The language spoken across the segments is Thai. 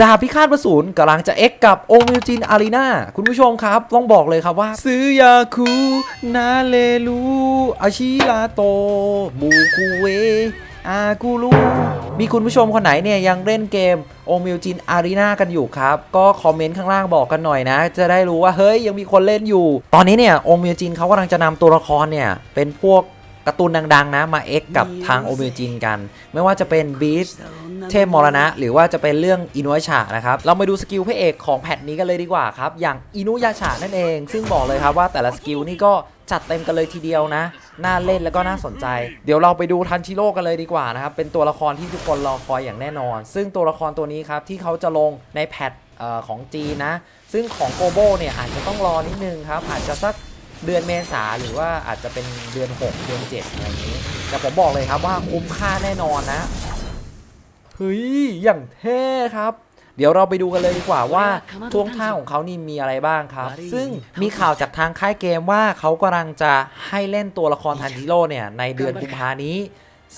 ดาบพิฆาตประสูนกำลังจะเอ็กกับโอมิวจินอารีนาคุณผู้ชมครับ ต้องบอกเลยครับว่า ซื้อยาคูนาเลลูอาชิราโตบูคูเวอากูรูมีคุณผู้ชมคนไหนเนี่ยยังเล่นเกมโอมิวจินอารีนากันอยู่ครับ ก็คอมเมนต์ข้างล่างบอกกันหน่อยนะ จะได้รู้ว่าเฮ้ยยังมีคนเล่นอยู่ ตอนนี้เนี่ยโอมิวจินเขากำลังจะนำตัวละครเนี่ยเป็นพวกการ์ตูนดังๆนะมาเอ็กกับทางโอมิวจินกัน ไม่ว่าจะเป็นบีส เทพมรณะ หรือว่าจะเป็นเรื่องอินุยาชานะครับ เรามาดูสกิลพระเอกของแพทนี้กันเลยดีกว่าครับ อย่างอินุยาชานั่นเอง ซึ่งบอกเลยครับว่าแต่ละสกิลนี่ก็จัดเต็มกันเลยทีเดียวนะ น่าเล่นแล้วก็น่าสนใจ เดี๋ยวเราไปดูทันชิโร่กันเลยดีกว่านะครับ เป็นตัวละครที่ทุกคนรอคอยอย่างแน่นอน ซึ่งตัวละครตัวนี้ครับที่เขาจะลงในแพทของจีนนะ ซึ่งของโกโบเนี่ยอาจจะต้องรอนิดนึงครับ อาจจะสักเดือนเมษาหรือว่าอาจจะเป็นเดือน 6 เดือน 7 อะไรอย่างนี้ แต่ผมบอกเลยครับว่าคุ้มค่าแน่นอนนะ เฮ้ยอย่างเท่ครับ เดี๋ยวเราไปดูกันเลยดีกว่าว่าท่วงท่าของเขานี่มีอะไรบ้างครับ ซึ่งมีข่าวจากทางค่ายเกมว่าเขากำลังจะให้เล่นตัวละครทันจิโร่เนี่ยในเดือนกุมภานี้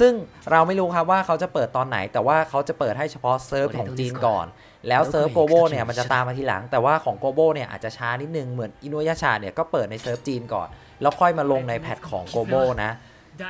ซึ่งเราไม่รู้ครับว่าเขาจะเปิดตอนไหน แต่ว่าเขาจะเปิดให้เฉพาะเซิร์ฟของจีนก่อน แล้วเซิร์ฟโกโบเนี่ยมันจะตามมาทีหลัง แต่ว่าของโกโบเนี่ยอาจจะช้านิดนึงเหมือนอินุยาชาเนี่ยก็เปิดในเซิร์ฟจีนก่อน แล้วค่อยมาลงในแพทของโกโบนะ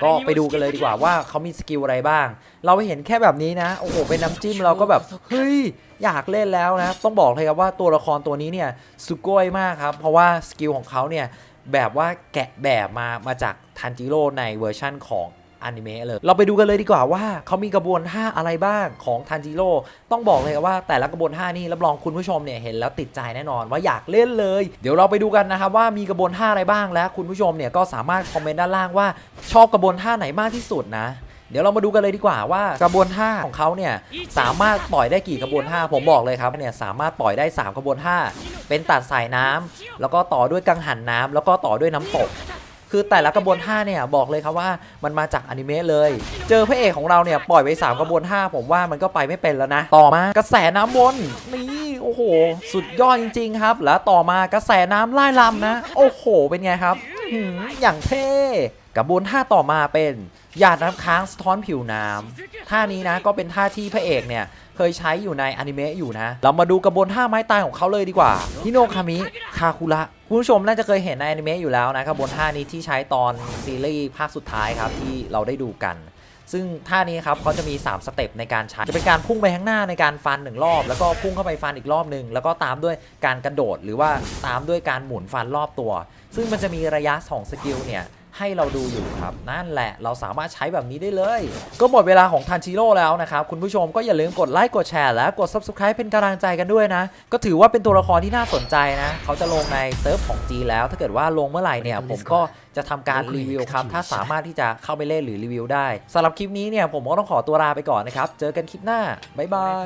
ก็ไปดูกันเลยดีกว่าว่าเขามีสกิลอะไรบ้าง เราเห็นแค่แบบนี้นะ โอ้โห เป็นน้ำจิ้มเราก็แบบ เฮ้ย อยากเล่นแล้วนะ ต้องบอกเลยครับว่าตัวละครตัวนี้เนี่ยสุโกยมากครับ เพราะว่าสกิลของเขาเนี่ยแบบว่าแกะแบบมามาจากทันจิโร่ในเวอร์ชั่นของ อนิเมะเลย เราไปดูกันเลยดีกว่าว่าเขามีกระบวนท่าอะไรบ้างของทันจิโร่ต้องบอกเลยครับว่าแต่ละกระบวนท่านี่รับรองคุณผู้ชมเนี่ยเห็นแล้วติดใจแน่นอนว่าอยากเล่นเลย เดี๋ยวเราไปดูกันนะครับว่ามีกระบวนท่าอะไรบ้างและคุณผู้ชมเนี่ยก็สามารถคอมเมนต์ด้านล่างว่าชอบกระบวนท่าไหนมากที่สุดนะเดี๋ยวเรามาดูกันเลยดีกว่าว่ากระบวนท่าของเขาเนี่ยสามารถปล่อยได้กี่กระบวนท่าผมบอกเลยครับเนี่ยสามารถปล่อยได้ 3 กระบวนท่าเป็นตัดสายน้ำแล้วก็ต่อด้วยกังหันน้ำแล้วก็ต่อด้วยน้ำตก คือแต่ละกระบวนท่าเนี่ยบอกเลยครับว่ามันมาจากอนิเมะเลย เจอพระเอกของเราเนี่ยปล่อยไป3กระบวนท่าผมว่ามันก็ไปไม่เป็นแล้วนะ ต่อมากระแสน้ำวนนี่โอ้โห สุดยอดจริง ๆ ครับ แล้วต่อมากระแสน้ำไล่ลำนะ โอ้โห เป็นไงครับอย่างเท่กระบวนท่าต่อมาเป็นหยาดน้ำค้างสะท้อนผิวน้ำท่านี้นะก็เป็นท่าที่พระเอกเนี่ย เคยใช้อยู่ในอนิเมะอยู่นะ เรามาดูกระบวนท่าไม้ตายของเขาเลยดีกว่าฮิโนคามิ คาคุระคุณผู้ชมน่าจะเคยเห็นในอนิเมะอยู่แล้วนะครับวนท่านี้ที่ใช้ตอนซีรีส์ภาคสุดท้ายครับที่เราได้ดูกัน ซึ่งท่านี้ครับเขาจะมี 3 สเต็ปในการใช้ จะเป็นการพุ่งไปข้างหน้าในการฟันหนึ่งรอบ แล้วก็พุ่งเข้าไปฟันอีกรอบหนึ่งแล้วก็ตามด้วยการกระโดด หรือว่าตามด้วยการหมุนฟันรอบตัว ซึ่งมันจะมีระยะ 2 สกิลเนี่ย ให้เราดูอยู่ครับ นั่นแหละเราสามารถใช้แบบนี้ได้เลย ก็หมดเวลาของทันชิโร่แล้วนะครับ คุณผู้ชมก็อย่าลืมกดไลค์กดแชร์และกด Subscribe เป็นกำลังใจกันด้วยนะ ก็ถือว่าเป็นตัวละครที่น่าสนใจนะ เขาจะลงในเซิร์ฟของจีนแล้ว ถ้าเกิดว่าลงเมื่อไหร่เนี่ยผมก็จะทำการรีวิวครับ ถ้าสามารถที่จะเข้าไปเล่นหรือรีวิวได้สำหรับคลิปนี้เนี่ยผมก็ต้องขอตัวลาไปก่อนนะครับเจอกันคลิปหน้าบ๊ายบาย